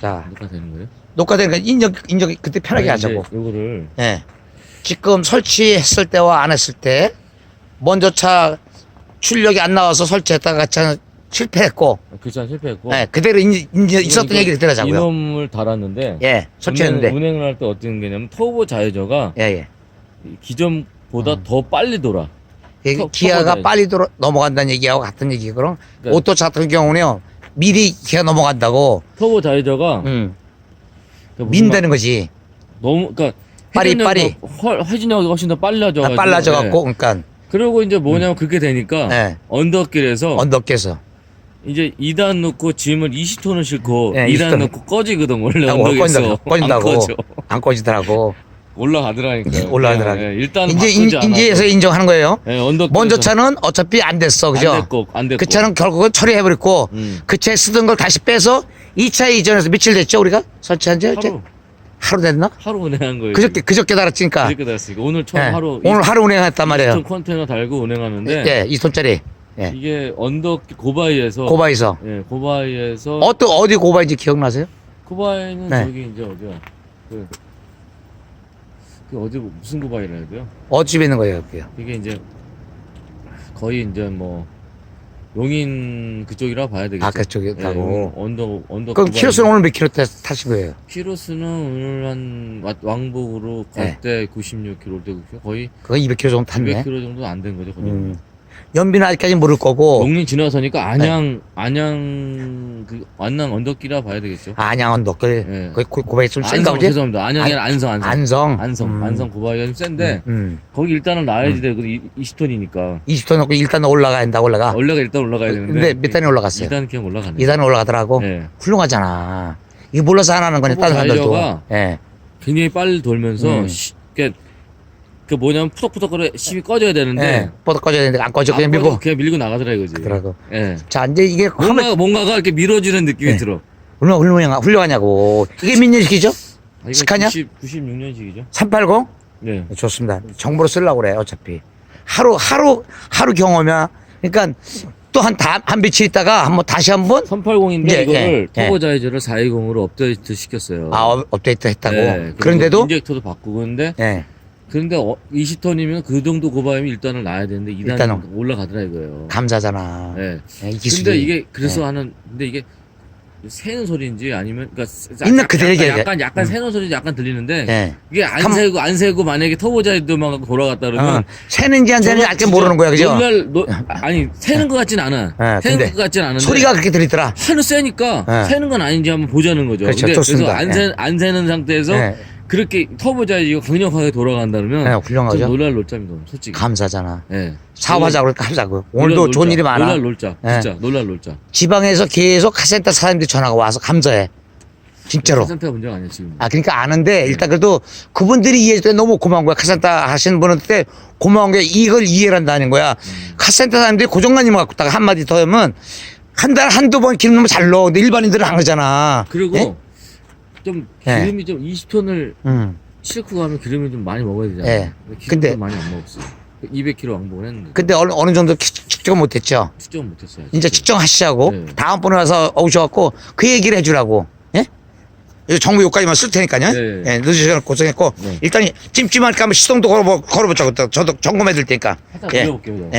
자, 녹화 되는 거예요? 녹화되니까 인정, 인정, 그때 편하게 아니, 이제 하자고. 요거를 예. 지금 설치했을 때와 안 했을 때, 먼저 차 출력이 안 나와서 설치했다가 차 실패했고, 교차 실패했고 예, 그대로 인지, 인지 있었던 얘기를 들어자고요. 이놈을 달았는데 예, 설치했는데. 운행, 운행을 할 때 어떤 게냐면 터보 자이저가 예, 예. 기존보다 음. 더 빨리 돌아. 이게 터- 기아가 터보다 빨리 들어, 넘어간다는 얘기하고 같은 얘기. 그럼 그러니까- 오토차 같은 경우는요, 미리 기아 넘어간다고, 터보 자이저가 음, 그러니까 무슨 민다는 거지. 막 너무 그러니까 빠리, 회전력이 빠리. 훨- 회전력이 훨씬 더 빨라져 가지고 빨라져 갖고, 그러니까, 그리고 이제 뭐냐면 그렇게 되니까 예, 언덕길에서 언덕에서. 이제 2단 놓고 짐을 20톤을 싣고 예, 2단 20톤. 놓고 꺼지거든 원래 아, 언덕에서 꺼진다고, 꺼진다고. 안 꺼져. 안 꺼지더라고. 올라가더라니까 올라가더라고. 예, 일단 이제, 인. 인지에서 인정하는 거예요. 예, 먼저 차는 어차피 안 됐어, 그죠? 안 됐고 안 됐고 그 차는 결국은 처리해버렸고, 음. 그 차에 쓰던 걸 다시 빼서 이 차에 이전해서 며칠 됐죠, 우리가? 설치한 지? 하루 하루 됐나? 하루 운행한 거예요. 그저께, 그저께 달았으니까. 그저께 달았으니까 오늘 처음 예. 하루 오늘 하루 운행했단 말이에요. 20톤 컨테이너 달고 운행하는데 예, 2톤짜리. 예. 이게 언덕 고바이에서 고바이서. 예, 고바이에서 어, 또 어디 고바인지 기억나세요? 고바이는 네. 저기 이제 어디야? 그, 그 어디 무슨 고바이라 해야 돼요? 어집에 있는 거예요, 여기요. 이게 이제 거의 이제 뭐 용인 그쪽이라 봐야 되겠죠. 아, 그쪽에 예, 언덕 언덕. 그럼. 키로수는 오늘 몇 킬로 타- 타신 거예요? 키로수는 오늘 한 와- 왕복으로 네. 갈때 96km 되고 거의 그거 200킬로 정도 탔네. 200km 정도 안 된 거죠. 거의. 음. 연비는 아직까지 모를 거고, 용인 지나서니까 안양 네. 안양 그 안양 언덕기라 봐야 되겠죠. 안양 언덕, 그, 예. 그 고- 고바이 좀 센가 안성 보지? 죄송합니다. 안양이 아니라 안성 안성 안성. 안성 음. 안성 고바이가 좀 센데 음. 거기 일단은 나야지 되고 20톤이니까 20톤 넣고 일단 올라가야 된다, 올라가. 올라가 일단 올라가야 되는데 근데 몇 단이 올라갔어요? 일단 그냥 올라가네. 2단에 올라가더라고. 예. 훌륭하잖아. 이게 몰라서 안 하는 거네, 다른 사람들도. 예. 굉장히 빨리 돌면서 음. 시, 그, 그 뭐냐면 푸덕푸덕 거려 힘이 꺼져야 되는데 예. 뻗어 꺼져야 되는데 안 꺼져. 그냥 안 밀고. 꺼져, 그냥 밀고 나가더라 이거지. 그러고. 예. 자, 이제 이게 하면 뭔가 뭔가가 이렇게 밀어주는 느낌이 네. 들어. 얼마나 훌륭하, 훌륭하냐고. 이게 몇 년식이죠? 아, 이거 스카냐? 90, 96년식이죠. 380? 네. 좋습니다. 정보로 쓰려고 그래, 어차피. 하루, 하루, 하루 경험이야. 그러니까 또 한, 다, 한 며칠 있다가 한번 다시 한 번? 380인데 예, 이거를 예, 예. 터보자이저를 420으로 업데이트 시켰어요. 아, 업- 업데이트 했다고. 예, 그리고 그런데도? 인젝터도 바꾸고 근데 예. 그런데 어, 20톤이면 그 정도 고바이면 일단은 나야 되는데 2단 일단은. 올라가더라 이거예요. 감사잖아. 예. 예, 이 기술이. 근데 이게 그래서 예. 하는 근데 이게 새는 소리인지 아니면 그러니까 있는 그대로 약간, 얘기해. 약간 약간 음. 새는 소리 약간 들리는데 예. 이게 안 감- 새고 안 새고 만약에 터보자이더만 갖고 돌아갔다 그러면 어, 새는지 안 새는지 진짜 모르는 거야, 그죠? 놀랄, 노, 아니 새는 것 같진 않아. 예, 새는 근데 것 같진 않은데 소리가 그렇게 들리더라. 하루 세니까 예. 새는 건 아닌지 한번 보자는 거죠. 그렇죠, 근데 좋습니다. 그래서 안, 예. 새, 안 새는 상태에서 예. 그렇게 터보자이가 강력하게 돌아간다 그러면 예, 좀 훌륭하죠. 놀랄 놀자입니다. 솔직히. 감사잖아. 예. 사업하자고 그러니까. 놀랄 오늘도 놀자. 좋은 일이 많아. 놀랄 놀자. 예. 진짜 놀랄 놀자. 지방에서 계속 카센터 사람들이 전화가 와서 감사해. 진짜로. 카센터가 문제가 아니야 지금. 아, 그러니까 아는데, 일단 그래도 그분들이 이해해줄 때 너무 고마운 거야. 카센터 하시는 분한테 고마운 게 이걸 이해를 한다는 거야. 음. 카센터 사람들이 고정관념을 갖고 있다가 한마디 더 하면 한 달 한두 번 기름 넣으면 잘 넣어. 근데 일반인들은 안 그러잖아. 그리고 예? 좀 예. 기름이 좀 20톤을 음. 싣고 가면 기름이 좀 많이 먹어야 되잖아. 예. 기름도 근데- 많이 안 먹었어요. 200km 왕복을 했는데 근데 어느, 어느 정도 측- 측정 못 했죠. 측정 못했어요. 이제. 측정하시자고. 네. 다음번에 와서 오셔갖고 그 얘기를 해주라고. 예? 이거 정부 요까지만 쓸 테니까요. 네. 예, 늦은 시간 고생했고. 네. 일단 찜찜할까 하면 시동도 걸어보, 걸어보자고. 저도 점검해 드릴 테니까. 예. 밀어볼게요. 예.